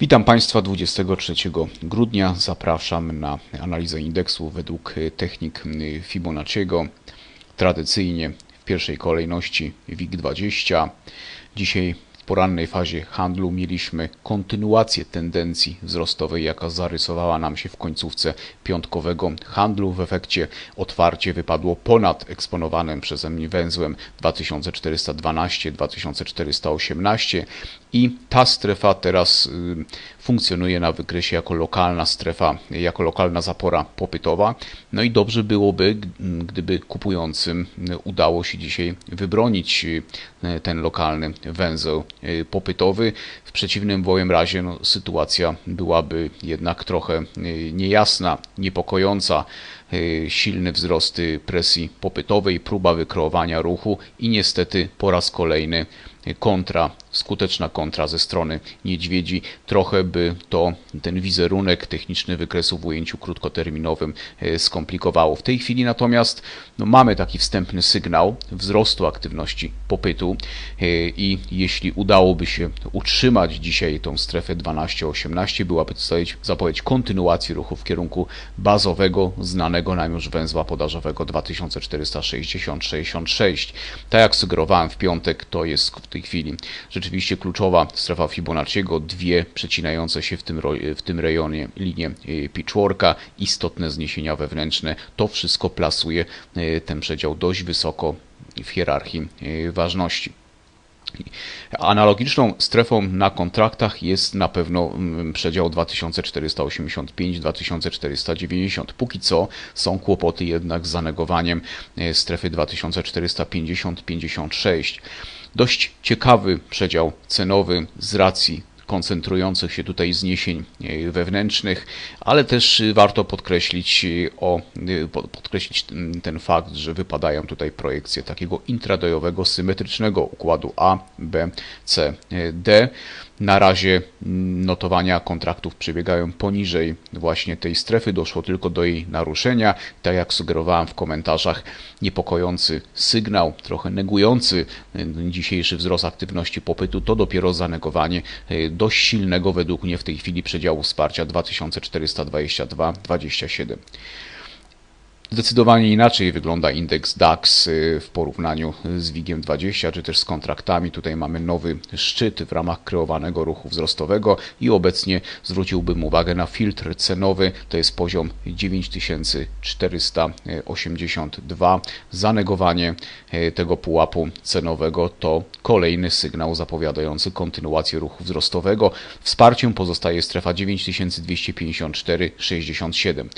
Witam Państwa 23 grudnia. Zapraszam na analizę indeksu według technik Fibonacciego. Tradycyjnie w pierwszej kolejności WIG20. Dzisiaj w porannej fazie handlu mieliśmy kontynuację tendencji wzrostowej, jaka zarysowała nam się w końcówce piątkowego handlu. W efekcie otwarcie wypadło ponad eksponowanym przeze mnie węzłem 2412-2418 i ta strefa teraz y, funkcjonuje na wykresie jako lokalna strefa, jako lokalna zapora popytowa. No i dobrze byłoby, gdyby kupującym udało się dzisiaj wybronić y, ten lokalny węzeł y, popytowy. W przeciwnym bowiem razie no, sytuacja byłaby jednak trochę niejasna, niepokojąca silny wzrost presji popytowej, próba wykreowania ruchu i niestety po raz kolejny kontra, skuteczna kontra ze strony niedźwiedzi. Trochę by to ten wizerunek techniczny wykresu w ujęciu krótkoterminowym e, skomplikowało. W tej chwili natomiast no, mamy taki wstępny sygnał wzrostu aktywności popytu e, i jeśli udałoby się utrzymać dzisiaj tą strefę 12-18, byłaby to zapowiedź kontynuacji ruchu w kierunku bazowego, znanego nam już węzła podażowego 2460-66. Tak jak sugerowałem w piątek, to jest tej chwili. Rzeczywiście kluczowa strefa Fibonacciego, dwie przecinające się w tym, w tym rejonie linie e, pitchworka, istotne zniesienia wewnętrzne. To wszystko plasuje e, ten przedział dość wysoko w hierarchii e, ważności. Analogiczną strefą na kontraktach jest na pewno mm, przedział 2485-2490. Póki co są kłopoty jednak z zanegowaniem strefy 2450-56. Dość ciekawy przedział cenowy z racji koncentrujących się tutaj zniesień e, wewnętrznych, ale też warto podkreślić, e, o, e, podkreślić ten fakt, że wypadają tutaj projekcje takiego intradojowego, symetrycznego układu A, B, C, D. Na razie notowania kontraktów przebiegają poniżej właśnie tej strefy, doszło tylko do jej naruszenia. Tak jak sugerowałem w komentarzach, niepokojący sygnał, trochę negujący dzisiejszy wzrost aktywności popytu, to dopiero zanegowanie dość silnego według mnie w tej chwili przedziału wsparcia 2422-27. Zdecydowanie inaczej wygląda indeks DAX y, w porównaniu z WIGiem 20 czy też z kontraktami. Tutaj mamy nowy szczyt w ramach kreowanego ruchu wzrostowego i obecnie zwróciłbym uwagę na filtr cenowy. To jest poziom 9482. Zanegowanie y, tego pułapu cenowego to kolejny sygnał zapowiadający kontynuację ruchu wzrostowego. Wsparciem pozostaje strefa 9254,67.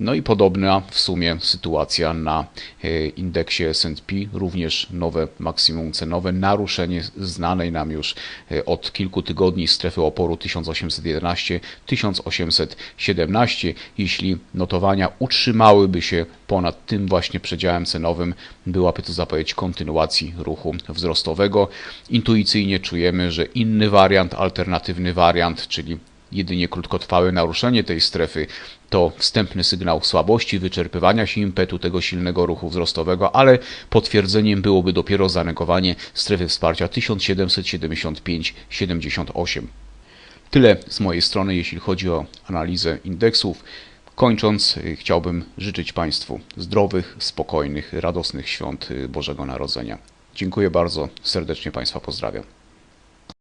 No i podobna w sumie sytuacja na e, indeksie S&P, również nowe maksimum cenowe, naruszenie znanej nam już e, od kilku tygodni strefy oporu 1811-1817. Jeśli notowania utrzymałyby się ponad tym właśnie przedziałem cenowym, byłaby to zapowiedź kontynuacji ruchu wzrostowego. Intuicyjnie czujemy, że inny wariant, alternatywny wariant, czyli jedynie krótkotrwałe naruszenie tej strefy to wstępny sygnał słabości, wyczerpywania się impetu tego silnego ruchu wzrostowego, ale potwierdzeniem byłoby dopiero zanegowanie strefy wsparcia 1775-78. Tyle z mojej strony, jeśli chodzi o analizę indeksów. Kończąc, chciałbym życzyć Państwu zdrowych, spokojnych, radosnych świąt Bożego Narodzenia. Dziękuję bardzo, serdecznie Państwa pozdrawiam.